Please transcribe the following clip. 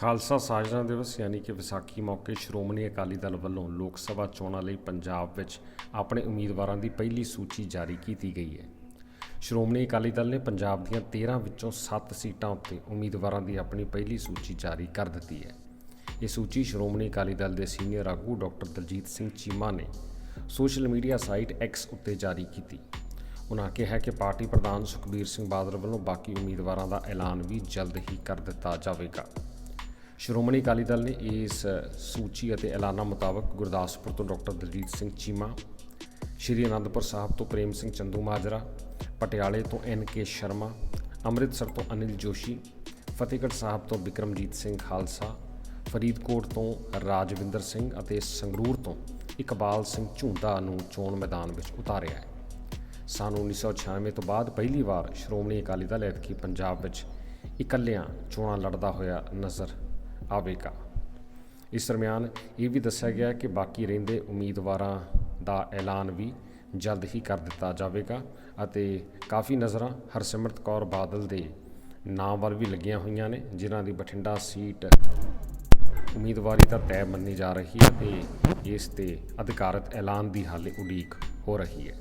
ਖਾਲਸਾ ਸਾਜਨਾ ਦਿਵਸ ਯਾਨੀ ਕਿ ਵਿਸਾਖੀ ਮੌਕੇ ਸ਼੍ਰੋਮਣੀ ਅਕਾਲੀ ਦਲ ਵੱਲੋਂ ਲੋਕ ਸਭਾ ਚੋਣਾਂ ਲਈ ਪੰਜਾਬ ਵਿੱਚ ਆਪਣੇ ਉਮੀਦਵਾਰਾਂ ਦੀ ਪਹਿਲੀ ਸੂਚੀ ਜਾਰੀ ਕੀਤੀ ਗਈ ਹੈ। ਸ਼੍ਰੋਮਣੀ ਅਕਾਲੀ ਦਲ ਨੇ ਪੰਜਾਬ ਦੀਆਂ 13 ਵਿੱਚੋਂ 7 ਸੀਟਾਂ ਉੱਤੇ ਉਮੀਦਵਾਰਾਂ ਦੀ ਆਪਣੀ ਪਹਿਲੀ ਸੂਚੀ ਜਾਰੀ ਕਰ ਦਿੱਤੀ ਹੈ। ਇਹ ਸੂਚੀ ਸ਼੍ਰੋਮਣੀ ਅਕਾਲੀ ਦਲ ਦੇ ਸੀਨੀਅਰ ਆਗੂ ਡਾਕਟਰ ਦਲਜੀਤ ਸਿੰਘ ਚੀਮਾ ਨੇ ਸੋਸ਼ਲ ਮੀਡੀਆ ਸਾਈਟ ਐਕਸ ਉੱਤੇ ਜਾਰੀ ਕੀਤੀ। ਉਨ੍ਹਾਂ ਕਿਹਾ ਕਿ ਪਾਰਟੀ ਪ੍ਰਧਾਨ ਸੁਖਬੀਰ ਸਿੰਘ ਬਾਦਲ ਵੱਲੋਂ ਬਾਕੀ ਉਮੀਦਵਾਰਾਂ ਦਾ ਐਲਾਨ ਵੀ ਜਲਦ ਹੀ ਕਰ ਦਿੱਤਾ ਜਾਵੇਗਾ। ਸ਼੍ਰੋਮਣੀ ਅਕਾਲੀ ਦਲ ਨੇ ਇਸ ਸੂਚੀ ਅਤੇ ਐਲਾਨਾਂ ਮੁਤਾਬਕ ਗੁਰਦਾਸਪੁਰ ਤੋਂ ਡਾਕਟਰ ਦਲਜੀਤ ਸਿੰਘ ਚੀਮਾ, ਸ਼੍ਰੀ ਅਨੰਦਪੁਰ ਸਾਹਿਬ ਤੋਂ ਪ੍ਰੇਮ ਸਿੰਘ ਚੰਦੂ ਮਾਜਰਾ, ਪਟਿਆਲੇ ਤੋਂ ਐਨ ਕੇ ਸ਼ਰਮਾ, ਅੰਮ੍ਰਿਤਸਰ ਤੋਂ ਅਨਿਲ ਜੋਸ਼ੀ, ਫਤਿਹਗੜ੍ਹ ਸਾਹਿਬ ਤੋਂ ਵਿਕਰਮਜੀਤ ਸਿੰਘ ਖਾਲਸਾ, ਫਰੀਦਕੋਟ ਤੋਂ ਰਾਜਵਿੰਦਰ ਸਿੰਘ ਅਤੇ ਸੰਗਰੂਰ ਤੋਂ ਇਕਬਾਲ ਸਿੰਘ ਝੁੰਦਾ ਨੂੰ ਚੋਣ ਮੈਦਾਨ ਵਿੱਚ ਉਤਾਰਿਆ ਹੈ। ਸਨ 1996 ਤੋਂ ਬਾਅਦ ਪਹਿਲੀ ਵਾਰ ਸ਼੍ਰੋਮਣੀ ਅਕਾਲੀ ਦਲ ਐਤਕੀ ਪੰਜਾਬ ਵਿੱਚ ਇਕੱਲਿਆਂ ਚੋਣਾਂ ਲੜਦਾ ਹੋਇਆ ਨਜ਼ਰ ਆਵੇਗਾ ਇਸ ਦਰਮਿਆਨ ਇਹ ਵੀ ਦੱਸਿਆ ਗਿਆ ਕਿ ਬਾਕੀ ਰਹਿੰਦੇ ਉਮੀਦਵਾਰਾਂ ਦਾ ਐਲਾਨ ਵੀ ਜਲਦ ਹੀ ਕਰ ਦਿੱਤਾ ਜਾਵੇਗਾ ਅਤੇ ਕਾਫੀ ਨਜ਼ਰਾਂ ਹਰਸਿਮਰਤ ਕੌਰ ਬਾਦਲ ਦੇ ਨਾਮ ਵੱਲ ਵੀ ਲੱਗੀਆਂ ਹੋਈਆਂ ਨੇ, ਜਿਨ੍ਹਾਂ ਦੀ ਬਠਿੰਡਾ ਸੀਟ ਉਮੀਦਵਾਰੀ ਤਾਂ ਤੈਅ ਮੰਨੀ ਜਾ ਰਹੀ ਹੈ ਤੇ ਇਸ ਤੇ ਅਧਿਕਾਰਤ ਐਲਾਨ ਦੀ ਹਾਲੇ ਉਡੀਕ ਹੋ ਰਹੀ ਹੈ।